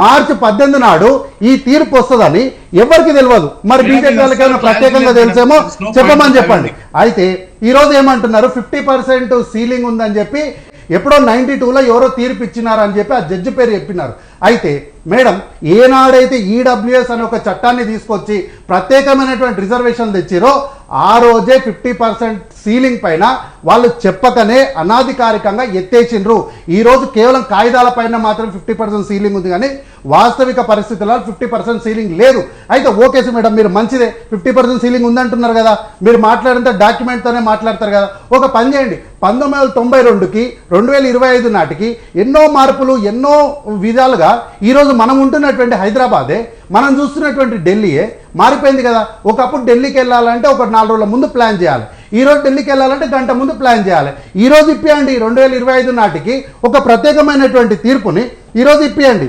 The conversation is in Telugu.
మార్చి పద్దెనిమిది నాడు ఈ తీర్పు వస్తుందని ఎవరికి తెలియదు. మరి బీజేపీ వాళ్ళకి ఏమైనా ప్రత్యేకంగా తెలిసేమో చెప్పమని చెప్పండి. అయితే ఈ రోజు ఏమంటున్నారు? ఫిఫ్టీ పర్సెంట్ సీలింగ్ ఉందని చెప్పి ఎప్పుడో నైన్టీ టూలో ఎవరో తీర్పు ఇచ్చినారు అని చెప్పి ఆ జడ్జి పేరు చెప్పినారు. అయితే మేడం ఏనాడైతే ఈడబ్ల్యూఎస్ అనే ఒక చట్టాన్ని తీసుకొచ్చి ప్రత్యేకమైనటువంటి రిజర్వేషన్ తెచ్చిరో ఆ రోజే ఫిఫ్టీ పర్సెంట్ సీలింగ్ పైన వాళ్ళు చెప్పకనే అనాధికారికంగా ఎత్తేసిండ్రు. ఈ రోజు కేవలం కాగితాల పైన మాత్రం ఫిఫ్టీ పర్సెంట్ సీలింగ్ ఉంది కానీ వాస్తవిక పరిస్థితుల్లో ఫిఫ్టీ పర్సెంట్ సీలింగ్ లేదు. అయితే ఓకే మేడం మీరు మంచిదే. ఫిఫ్టీ పర్సెంట్ సీలింగ్ ఉందంటున్నారు కదా మీరు మాట్లాడితే డాక్యుమెంట్తోనే మాట్లాడతారు కదా. ఒక పని చేయండి. పంతొమ్మిది వందల తొంభై రెండుకి రెండు వేల ఇరవై ఐదు నాటికి ఎన్నో మార్పులు ఎన్నో విధాలుగా ఈరోజు మనం ఉంటున్నటువంటి హైదరాబాదే మనం చూస్తున్నటువంటి ఢిల్లీయే మారిపోయింది కదా. ఒకప్పుడు ఢిల్లీకి వెళ్ళాలంటే ఒక నాలుగు రోజుల ముందు ప్లాన్ చేయాలి. ఈ రోజు ఢిల్లీకి వెళ్ళాలంటే గంట ముందు ప్లాన్ చేయాలి. ఈ రోజు ఇప్పియండి రెండు వేల ఇరవై ఐదు నాటికి ఒక ప్రత్యేకమైనటువంటి తీర్పుని ఈ రోజు ఇప్పియండి.